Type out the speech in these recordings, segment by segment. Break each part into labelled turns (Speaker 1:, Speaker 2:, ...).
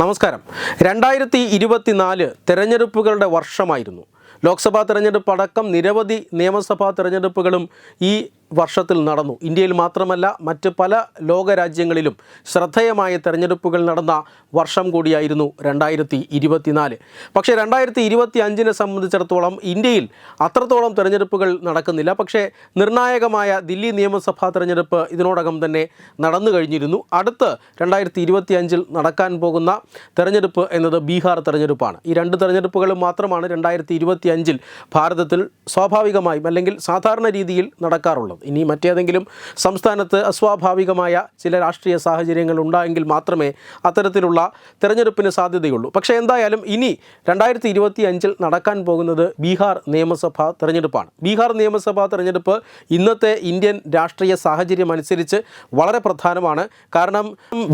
Speaker 1: നമസ്കാരം. രണ്ടായിരത്തി ഇരുപത്തിനാല് തെരഞ്ഞെടുപ്പുകളുടെ വർഷമായിരുന്നു. ലോക്സഭാ തെരഞ്ഞെടുപ്പ് അടക്കം നിരവധി നിയമസഭാ തെരഞ്ഞെടുപ്പുകളും ഈ വർഷത്തിൽ നടന്നു. ഇന്ത്യയിൽ മാത്രമല്ല മറ്റ് പല ലോകരാജ്യങ്ങളിലും ശ്രദ്ധേയമായ തെരഞ്ഞെടുപ്പുകൾ നടന്ന വർഷം കൂടിയായിരുന്നു രണ്ടായിരത്തി ഇരുപത്തിനാല് പക്ഷേ രണ്ടായിരത്തി ഇരുപത്തി അഞ്ചിനെ സംബന്ധിച്ചിടത്തോളം ഇന്ത്യയിൽ അത്രത്തോളം തെരഞ്ഞെടുപ്പുകൾ നടക്കുന്നില്ല. പക്ഷേ നിർണായകമായ ദില്ലി നിയമസഭാ തെരഞ്ഞെടുപ്പ് ഇതിനോടകം തന്നെ നടന്നു കഴിഞ്ഞിരുന്നു. അടുത്ത് രണ്ടായിരത്തി ഇരുപത്തി അഞ്ചിൽ നടക്കാൻ പോകുന്ന തെരഞ്ഞെടുപ്പ് എന്നത് ബീഹാർ തെരഞ്ഞെടുപ്പാണ്. ഈ രണ്ട് തെരഞ്ഞെടുപ്പുകളും മാത്രമാണ് രണ്ടായിരത്തി ഇരുപത്തി അഞ്ചിൽ ഭാരതത്തിൽ സ്വാഭാവികമായും അല്ലെങ്കിൽ സാധാരണ രീതിയിൽ നടക്കാറുള്ളത്. ഇനി മറ്റേതെങ്കിലും സംസ്ഥാനത്ത് അസ്വാഭാവികമായ ചില രാഷ്ട്രീയ സാഹചര്യങ്ങൾ ഉണ്ടായെങ്കിൽ മാത്രമേ അത്തരത്തിലുള്ള തെരഞ്ഞെടുപ്പിന് സാധ്യതയുള്ളൂ. പക്ഷേ എന്തായാലും ഇനി രണ്ടായിരത്തി ഇരുപത്തി അഞ്ചിൽ നടക്കാൻ പോകുന്നത് ബീഹാർ നിയമസഭാ തെരഞ്ഞെടുപ്പാണ്. ബീഹാർ നിയമസഭാ തെരഞ്ഞെടുപ്പ് ഇന്നത്തെ ഇന്ത്യൻ രാഷ്ട്രീയ സാഹചര്യം അനുസരിച്ച് വളരെ പ്രധാനമാണ്. കാരണം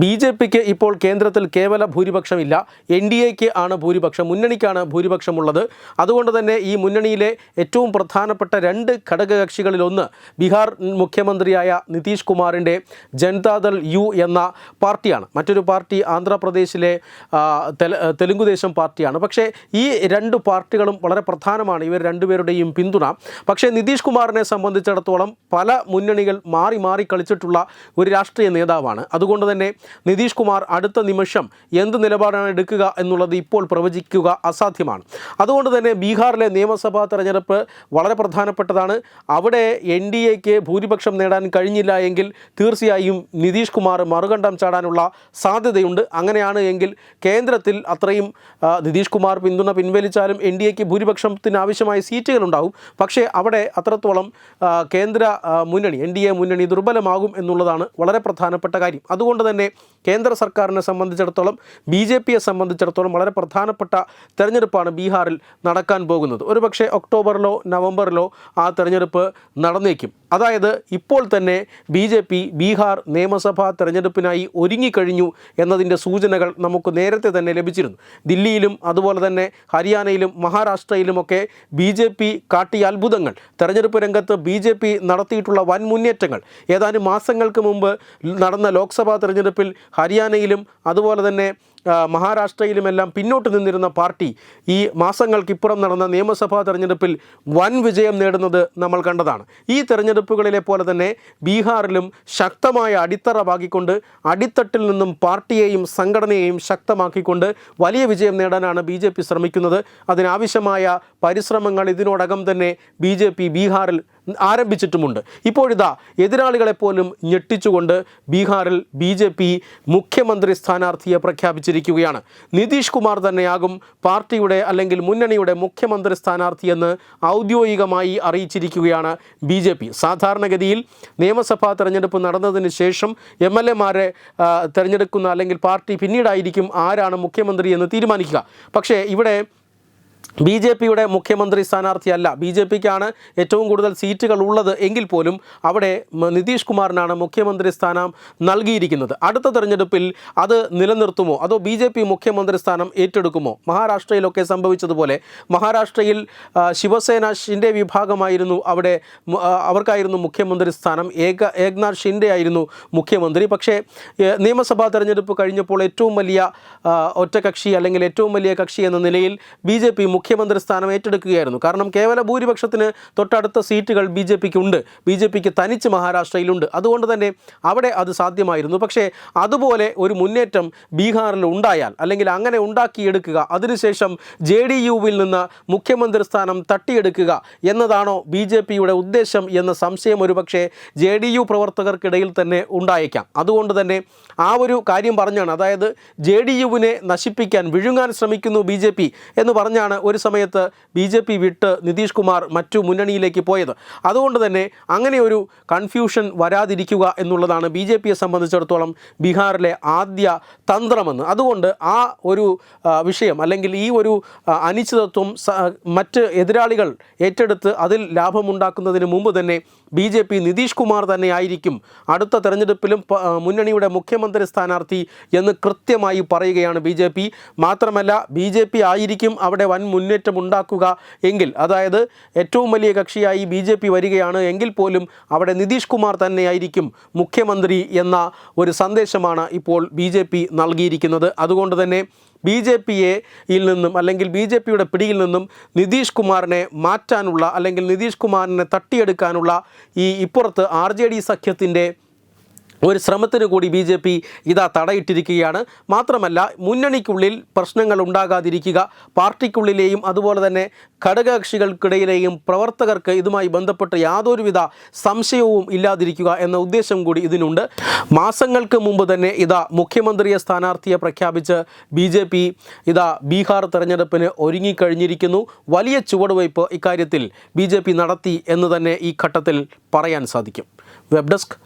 Speaker 1: ബി ജെ പിക്ക് ഇപ്പോൾ കേന്ദ്രത്തിൽ കേവല ഭൂരിപക്ഷമില്ല. എൻ ഡി എക്ക് ആണ് ഭൂരിപക്ഷം മുന്നണിക്കാണ് ഭൂരിപക്ഷമുള്ളത്. അതുകൊണ്ട് തന്നെ ഈ മുന്നണിയിലെ ഏറ്റവും പ്രധാനപ്പെട്ട രണ്ട് ഘടകകക്ഷികളിലൊന്ന് ബീഹാർ മുഖ്യമന്ത്രിയായ നിതീഷ് കുമാറിന്റെ ജനതാദൾ യു എന്ന പാർട്ടിയാണ്. മറ്റൊരു പാർട്ടി ആന്ധ്രാപ്രദേശിലെ തെലുങ്കുദേശം പാർട്ടിയാണ്. പക്ഷേ ഈ രണ്ട് പാർട്ടികളും വളരെ പ്രധാനമാണ്. ഇവർ രണ്ടുപേരുടെയും പിന്തുണ. പക്ഷേ നിതീഷ് കുമാറിനെ സംബന്ധിച്ചിടത്തോളം പല മുന്നണികൾ മാറി മാറി കളിച്ചിട്ടുള്ള ഒരു രാഷ്ട്രീയ നേതാവാണ്. അതുകൊണ്ട് തന്നെ നിതീഷ് കുമാർ അടുത്ത നിമിഷം എന്ത് നിലപാടാണ് എടുക്കുക എന്നുള്ളത് ഇപ്പോൾ പ്രവചിക്കുക അസാധ്യമാണ്. അതുകൊണ്ട് തന്നെ ബീഹാറിലെ നിയമസഭാ തെരഞ്ഞെടുപ്പ് വളരെ പ്രധാനപ്പെട്ടതാണ്. അവിടെ എൻ ഡി എക്ക് ഭൂരിപക്ഷം നേടാൻ കഴിഞ്ഞില്ല എങ്കിൽ തീർച്ചയായും നിതീഷ് കുമാർ മറുകണ്ഠം ചാടാനുള്ള സാധ്യതയുണ്ട്. അങ്ങനെയാണ് എങ്കിൽ കേന്ദ്രത്തിൽ അത്രയും നിതീഷ് കുമാർ പിന്തുണ പിൻവലിച്ചാലും എൻ ഡി എക്ക് ഭൂരിപക്ഷത്തിന് ആവശ്യമായ സീറ്റുകൾ ഉണ്ടാവും. പക്ഷേ അവിടെ അത്രത്തോളം കേന്ദ്ര മുന്നണി എൻ ഡി എ മുന്നണി ദുർബലമാകും എന്നുള്ളതാണ് വളരെ പ്രധാനപ്പെട്ട കാര്യം. അതുകൊണ്ട് തന്നെ കേന്ദ്ര സർക്കാരിനെ സംബന്ധിച്ചിടത്തോളം ബി ജെ പിയെ സംബന്ധിച്ചിടത്തോളം വളരെ പ്രധാനപ്പെട്ട തെരഞ്ഞെടുപ്പാണ് ബീഹാറിൽ നടക്കാൻ പോകുന്നത്. ഒരുപക്ഷെ ഒക്ടോബറിലോ നവംബറിലോ ആ തെരഞ്ഞെടുപ്പ് നടന്നേക്കും. അതായത് ഇപ്പോൾ തന്നെ ബി ജെ പി ബീഹാർ നിയമസഭാ തെരഞ്ഞെടുപ്പിനായി ഒരുങ്ങിക്കഴിഞ്ഞു എന്നതിന്റെ സൂചനകൾ നമുക്ക് നേരത്തെ തന്നെ ലഭിച്ചിരുന്നു. ദില്ലിയിലും അതുപോലെ തന്നെ ഹരിയാനയിലും മഹാരാഷ്ട്രയിലുമൊക്കെ ബി ജെ പി കാട്ടിയ അത്ഭുതങ്ങൾ. തെരഞ്ഞെടുപ്പ് രംഗത്ത് ബി ജെ പി നടത്തിയിട്ടുള്ള വൻ മുന്നേറ്റങ്ങൾ. ഏതാനും മാസങ്ങൾക്ക് മുമ്പ് നടന്ന ലോക്സഭാ തെരഞ്ഞെടുപ്പിൽ ഹരിയാനയിലും അതുപോലെ തന്നെ മഹാരാഷ്ട്രയിലുമെല്ലാം പിന്നോട്ട് നിന്നിരുന്ന പാർട്ടി ഈ മാസങ്ങൾക്കിപ്പുറം നടന്ന നിയമസഭാ തെരഞ്ഞെടുപ്പിൽ വൻ വിജയം നേടുന്നത് നമ്മൾ കണ്ടതാണ്. ഈ തെരഞ്ഞെടുപ്പുകളിലെ പോലെ തന്നെ ബീഹാറിലും ശക്തമായ അടിത്തറ പാകിക്കൊണ്ട് അടിത്തട്ടിൽ നിന്നും പാർട്ടിയെയും സംഘടനയെയും ശക്തമാക്കിക്കൊണ്ട് വലിയ വിജയം നേടാനാണ് ബി ജെ പി ശ്രമിക്കുന്നത്. അതിനാവശ്യമായ പരിശ്രമങ്ങൾ ഇതിനോടകം തന്നെ ബി ജെ പി ബീഹാറിൽ ആരംഭിച്ചിട്ടുമുണ്ട്. ഇപ്പോഴിതാ എതിരാളികളെ പോലും ഞെട്ടിച്ചുകൊണ്ട് ബീഹാറിൽ ബി ജെ പി മുഖ്യമന്ത്രി സ്ഥാനാർത്ഥിയെ പ്രഖ്യാപിച്ചിരിക്കുകയാണ്. നിതീഷ് കുമാർ തന്നെയാകും പാർട്ടിയുടെ അല്ലെങ്കിൽ മുന്നണിയുടെ മുഖ്യമന്ത്രി സ്ഥാനാർത്ഥിയെന്ന് ഔദ്യോഗികമായി അറിയിച്ചിരിക്കുകയാണ് ബി ജെ പി. സാധാരണഗതിയിൽ നിയമസഭാ തെരഞ്ഞെടുപ്പ് നടന്നതിന് ശേഷം എം എൽ എമാരെ തിരഞ്ഞെടുക്കുന്ന അല്ലെങ്കിൽ പാർട്ടി പിന്നീടായിരിക്കും ആരാണ് മുഖ്യമന്ത്രി എന്ന് തീരുമാനിക്കുക. പക്ഷേ ഇവിടെ ബി ജെ പിയുടെ മുഖ്യമന്ത്രി സ്ഥാനാർത്ഥിയല്ല. ബി ജെ പിക്കാണ് ഏറ്റവും കൂടുതൽ സീറ്റുകൾ ഉള്ളത് എങ്കിൽ പോലും അവിടെ നിതീഷ് കുമാറിനാണ് മുഖ്യമന്ത്രി സ്ഥാനം നൽകിയിരിക്കുന്നത്. അടുത്ത തെരഞ്ഞെടുപ്പിൽ അത് നിലനിർത്തുമോ? അതോ ബി ജെ പി മുഖ്യമന്ത്രി സ്ഥാനം ഏറ്റെടുക്കുമോ? മഹാരാഷ്ട്രയിലൊക്കെ സംഭവിച്ചതുപോലെ മഹാരാഷ്ട്രയിൽ ശിവസേന ഷിൻഡെ വിഭാഗമായിരുന്നു അവിടെ അവർക്കായിരുന്നു മുഖ്യമന്ത്രി സ്ഥാനം. ഏക ഏക്നാഥ് ഷിൻഡെ ആയിരുന്നു മുഖ്യമന്ത്രി. പക്ഷേ നിയമസഭാ തെരഞ്ഞെടുപ്പ് കഴിഞ്ഞപ്പോൾ ഏറ്റവും വലിയ ഒറ്റകക്ഷി അല്ലെങ്കിൽ ഏറ്റവും വലിയ കക്ഷി എന്ന നിലയിൽ ബി ജെ പി മുഖ്യമന്ത്രി സ്ഥാനം ഏറ്റെടുക്കുകയായിരുന്നു. കാരണം കേവല ഭൂരിപക്ഷത്തിന് തൊട്ടടുത്ത സീറ്റുകൾ ബി ജെ പിക്ക് ഉണ്ട് ബി ജെ പിക്ക് തനിച്ച് മഹാരാഷ്ട്രയിലുണ്ട്. അതുകൊണ്ട് തന്നെ അവിടെ അത് സാധ്യമായിരുന്നു. പക്ഷേ അതുപോലെ ഒരു മുന്നേറ്റം ബീഹാറിൽ ഉണ്ടായാൽ അല്ലെങ്കിൽ അങ്ങനെ ഉണ്ടാക്കിയെടുക്കുക അതിനുശേഷം ജെ ഡി യുവിൽ നിന്ന് മുഖ്യമന്ത്രി സ്ഥാനം തട്ടിയെടുക്കുക എന്നതാണോ ബി ജെ പിയുടെ ഉദ്ദേശം എന്ന സംശയം ഒരുപക്ഷെ ജെ ഡി യു പ്രവർത്തകർക്കിടയിൽ തന്നെ ഉണ്ടായേക്കാം. അതുകൊണ്ട് തന്നെ ആ ഒരു കാര്യം പറഞ്ഞാണ്. അതായത് ജെ ഡി യുവിനെ നശിപ്പിക്കാൻ വിഴുങ്ങാൻ ശ്രമിക്കുന്നു ബി ജെ പി എന്ന് പറഞ്ഞാണ് ഒരു സമയത്ത് ബി ജെ പി വിട്ട് നിതീഷ് കുമാർ മറ്റു മുന്നണിയിലേക്ക് പോയത്. അതുകൊണ്ട് തന്നെ അങ്ങനെ ഒരു കൺഫ്യൂഷൻ വരാതിരിക്കുക എന്നുള്ളതാണ് ബി ജെ പിയെ സംബന്ധിച്ചിടത്തോളം ബീഹാറിലെ ആദ്യ തന്ത്രമെന്ന്. അതുകൊണ്ട് ആ ഒരു വിഷയം അല്ലെങ്കിൽ ഈ ഒരു അനിശ്ചിതത്വം മറ്റ് എതിരാളികൾ ഏറ്റെടുത്ത് അതിൽ ലാഭമുണ്ടാക്കുന്നതിന് മുമ്പ് തന്നെ B J P Nitish Kumar തന്നെയായിരിക്കും അടുത്ത തെരഞ്ഞെടുപ്പിലും മുന്നണിയുടെ മുഖ്യമന്ത്രി സ്ഥാനാർത്ഥി എന്ന് കൃത്യമായി പറയുകയാണ് ബി ജെ പി. മാത്രമല്ല ബി ജെ പി ആയിരിക്കും അവിടെ വൻ മുന്നേറ്റം ഉണ്ടാക്കുക എങ്കിൽ അതായത് ഏറ്റവും വലിയ കക്ഷിയായി ബി ജെ പി വരികയാണ് എങ്കിൽ പോലും അവിടെ നിതീഷ് കുമാർ തന്നെയായിരിക്കും മുഖ്യമന്ത്രി എന്ന ഒരു സന്ദേശമാണ് ഇപ്പോൾ ബി ജെ പി നൽകിയിരിക്കുന്നത്. അതുകൊണ്ട് തന്നെ ബി ജെ പിയെ യിൽ നിന്നും അല്ലെങ്കിൽ ബി ജെ പിയുടെ പിടിയിൽ നിന്നും നിതീഷ് കുമാറിനെ മാറ്റാനുള്ള അല്ലെങ്കിൽ നിതീഷ് കുമാറിനെ തട്ടിയെടുക്കാനുള്ള ഈ ഇപ്പുറത്ത് ആർ ജെ ഡി സഖ്യത്തിന്റെ ഒരു ശ്രമത്തിന് കൂടി ബി ജെ പി ഇതാ തടയിട്ടിരിക്കുകയാണ്. മാത്രമല്ല മുന്നണിക്കുള്ളിൽ പ്രശ്നങ്ങൾ ഉണ്ടാകാതിരിക്കുക പാർട്ടിക്കുള്ളിലെയും അതുപോലെ തന്നെ ഘടകകക്ഷികൾക്കിടയിലെയും പ്രവർത്തകർക്ക് ഇതുമായി ബന്ധപ്പെട്ട് യാതൊരുവിധ സംശയവും ഇല്ലാതിരിക്കുക എന്ന ഉദ്ദേശം കൂടി ഇതിനുണ്ട്. മാസങ്ങൾക്ക് മുമ്പ് തന്നെ ഇതാ മുഖ്യമന്ത്രിയെ സ്ഥാനാർത്ഥിയെ പ്രഖ്യാപിച്ച് ബി ജെ പി ഇതാ ബീഹാർ തെരഞ്ഞെടുപ്പിന് ഒരുങ്ങിക്കഴിഞ്ഞിരിക്കുന്നു. വലിയ ചുവടുവയ്പ് ഇക്കാര്യത്തിൽ ബി നടത്തി എന്ന് തന്നെ ഈ ഘട്ടത്തിൽ പറയാൻ സാധിക്കും. Web desk